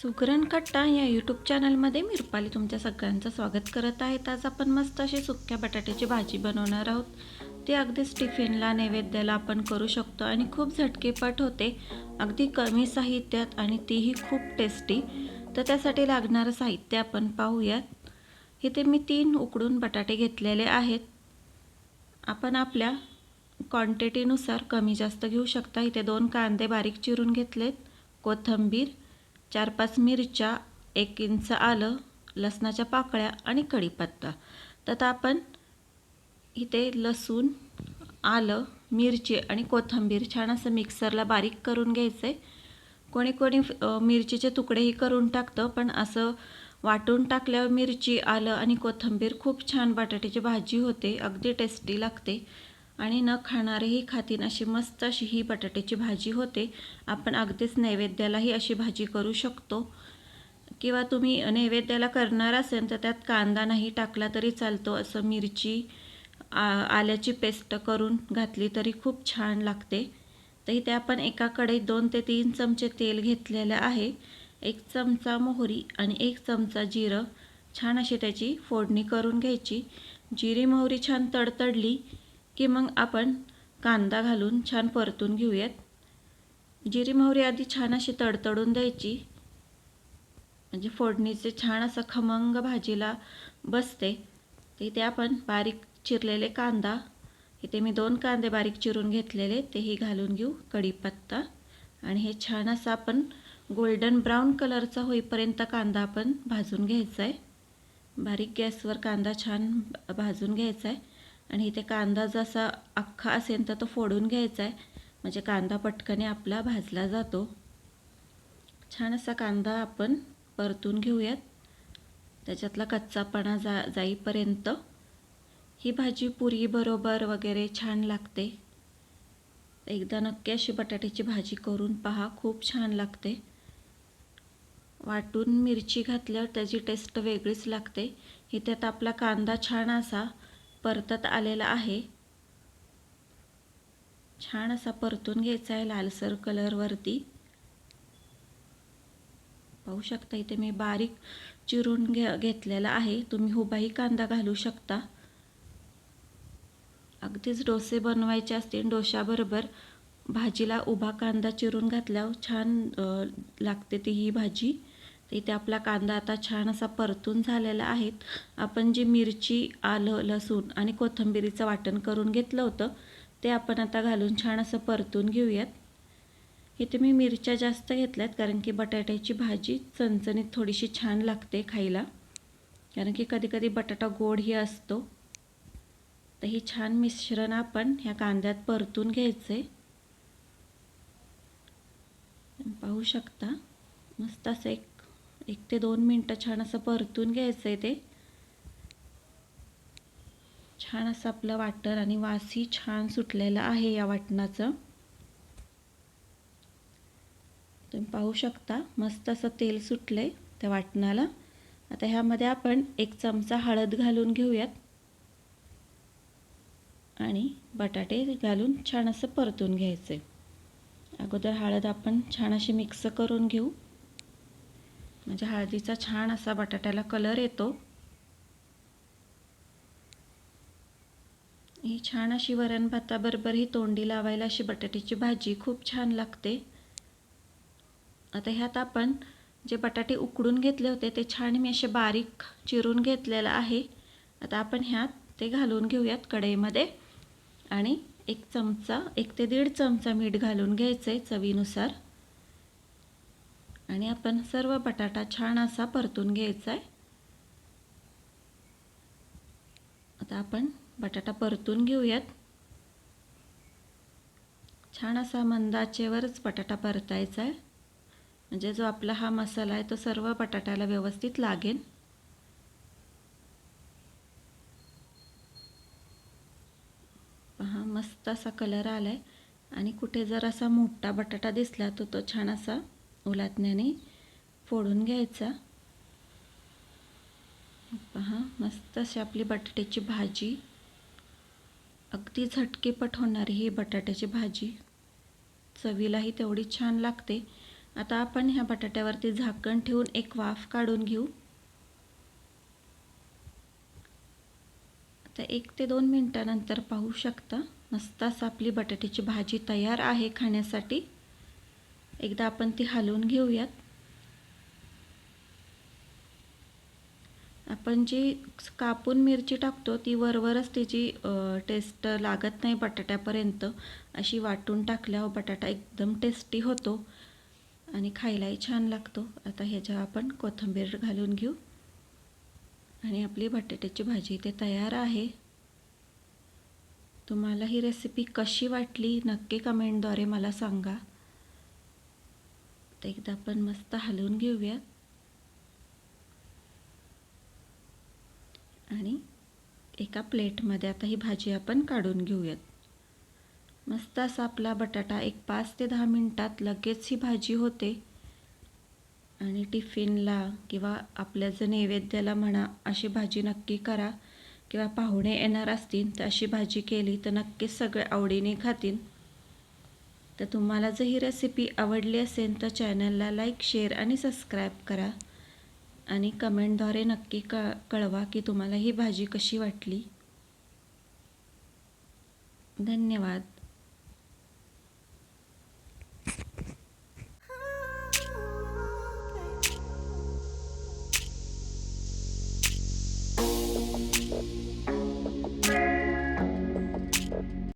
सुकरण कट्टा या यूट्यूब चॅनलमध्ये मी रुपाली तुमच्या सगळ्यांचं स्वागत करत आहे. आज आपण मस्त अशी सुक्या बटाट्याची भाजी बनवणार आहोत. ती अगदीच टिफिनला नैवेद्याला आपण करू शकतो आणि खूप झटकेपट होते. अगदी कमी साहित्यात आणि तीही खूप टेस्टी तर त्यासाठी लागणारं साहित्य आपण पाहूयात. इथे मी तीन उकडून बटाटे घेतलेले आहेत. आपण आपल्या क्वांटिटीनुसार कमी जास्त घेऊ शकता. इथे दोन कांदे बारीक चिरून घेतलेत. कोथिंबीर चार पाच मिरच्या एक इंच आलं लसणाच्या पाकळ्या आणि कढीपत्ता. तर आता आपण इथे लसूण आलं मिरची आणि कोथिंबीर छान असं मिक्सरला बारीक करून घ्यायचं आहे कोणी कोणी मिरचीचे तुकडेही करून टाकतं पण असं वाटून टाकल्यावर मिरची आलं आणि कोथिंबीर खूप छान बटाट्याची भाजी होते अगदी टेस्टी लागते. आणि न खाणारेही खातीन अशी मस्त अशी ही बटाट्याची भाजी होते. आपण अगदीच नैवेद्यालाही अशी भाजी करू शकतो. किंवा तुम्ही नैवेद्याला करणार असेल तर त्यात कांदा नाही टाकला तरी चालतो. असं मिरची आल्याची पेस्ट करून घातली तरी खूप छान लागते. तर इथे आपण एका कढईत दोन ते तीन चमचे तेल घेतलेलं आहे. एक चमचा मोहरी आणि एक चमचा जिरं. छान अशी त्याची फोडणी करून घ्यायची. जिरी मोहरी छान तडतडली. की मग आपण कांदा घालून छान परतून घेऊयात. जिरी मोहरी आधी छान अशी तडतडून द्यायची. म्हणजे फोडणीचे छान असं खमंग भाजीला बसते. तिथे आपण बारीक चिरलेले कांदा इथे मी दोन कांदे बारीक चिरून घेतलेले तेही घालून घेऊ कढीपत्ता. आणि हे छान असं आपण गोल्डन ब्राऊन कलरचा होईपर्यंत कांदा आपण भाजून घ्यायचा आहे बारीक गॅसवर कांदा छान भाजून घ्यायचा आहे आणि इथे कांदा जसा अख्खा असेल तर तो फोडून घ्यायचा आहे. म्हणजे कांदा पटकने आपला भाजला जातो. छान असा कांदा आपण परतून घेऊयात. त्याच्यातला कच्चापणा जा जाईपर्यंत. ही भाजी पुरी बरोबर वगैरे छान लागते. एकदा नक्की अशी बटाट्याची भाजी करून पहा खूप छान लागते. वाटून मिरची घातल्यावर त्याची टेस्ट वेगळीच लागते. इथे आपला कांदा छान असा परतत आलेला आहे. छान असा परतून घ्यायचा आहे लालसर कलरवरती पाहू शकता इथे मी बारीक चिरून घे घेतलेला आहे. तुम्ही हुबाही कांदा घालू शकता. अगदीच डोसे बनवायचे असतील डोशाबरोबर भाजीला उभा कांदा चिरून घातल्यावर छान लागते ती ही भाजी. तर इथे आपला कांदा आता छान असा परतून झालेला आहे. आपण जी मिरची आलं लसूण आणि कोथिंबिरीचं वाटण करून घेतलं होतं ते आपण आता घालून छान असं परतून घेऊयात. इथे मी मिरच्या जास्त घेतल्यात कारण की बटाट्याची भाजी चणचणीत थोडीशी छान लागते खायला. कारण की कधीकधी बटाटा गोडही असतो. तर ही छान मिश्रण आपण ह्या कांद्यात परतून घ्यायचे. पाहू शकता मस्त असं एक एक ते दोन मिनटं छान असं परतून घ्यायचं आहे ते. छान असं आपलं वाटण आणि वासही छान सुटलेलं आहे या वाटणाचं. तुम्ही पाहू शकता मस्त असं तेल सुटले त्या वाटणाला. आता ह्यामध्ये आपण एक चमचा हळद घालून घेऊयात. आणि बटाटे घालून छान असं परतून घ्यायचे अगोदर हळद आपण छान अशी मिक्स करून घेऊ. म्हणजे हळदीचा छान असा बटाट्याला कलर येतो. ही छान अशी वरण भाताबरोबर ही तोंडी लावायला अशी बटाट्याची भाजी खूप छान लागते. आता ह्यात आपण जे बटाटे उकडून घेतले होते ते छान मी असे बारीक चिरून घेतलेलं आहे. आता आपण ह्यात ते घालून घेऊयात कढईमध्ये. आणि एक चमचा एक ते दीड चमचा मीठ घालून घ्यायचं आहे चवीनुसार. आणि आपण सर्व बटाटा छान असा परतून घ्यायचा आहे आता आपण बटाटा परतून घेऊयात. छान असा मंदाचेवरच बटाटा परतायचा आहे म्हणजे जो आपला हा मसाला आहे तो सर्व बटाट्याला व्यवस्थित लागेल. पहा मस्त असा कलर आला आहे आणि कुठे जर असा मोठा बटाटा दिसला तर तो छान असा उलातण्याने फोडून घ्यायचा. पहा मस्त अशी आपली बटाट्याची भाजी. अगदी झटकेपट होणारी ही बटाट्याची भाजी. चवीलाही तेवढी छान लागते. आता आपण ह्या बटाट्यावरती झाकण ठेवून एक वाफ काढून घेऊ. आता एक ते दोन मिनटानंतर पाहू शकता मस्त असं आपली बटाट्याची भाजी तयार आहे खाण्यासाठी. एकदा आपण ती हलवून घेऊयात. आपण जी कापून मिरची टाकतो ती वरवरच तिची टेस्ट लागत नाही बटाट्यापर्यंत. अशी वाटून टाकल्यावर बटाटा एकदम टेस्टी होतो आणि खायलाही छान लागतो. आता ह्याच्या आपण कोथिंबीर घालून घेऊ. आणि आपली बटाट्याची भाजी इथे तयार आहे. तुम्हाला ही रेसिपी कशी वाटली नक्की कमेंटद्वारे मला सांगा. तर एकदा आपण मस्त हलवून घेऊयात आणि एका प्लेटमध्ये आता ही भाजी आपण काढून घेऊयात. मस्त असा आपला बटाटा एक पाच ते दहा मिनटात लगेच ही भाजी होते. आणि टिफिनला किंवा आपल्या जर नैवेद्याला म्हणा अशी भाजी नक्की करा. किंवा पाहुणे येणार असतील तर अशी भाजी केली तर नक्कीच सगळे आवडीने खातील. तर तुम्हाला जर ही रेसिपी आवडली असेल तर चॅनलला लाईक शेअर आणि सबस्क्राईब करा. आणि कमेंटद्वारे नक्की क कळवा की तुम्हाला ही भाजी कशी वाटली. धन्यवाद.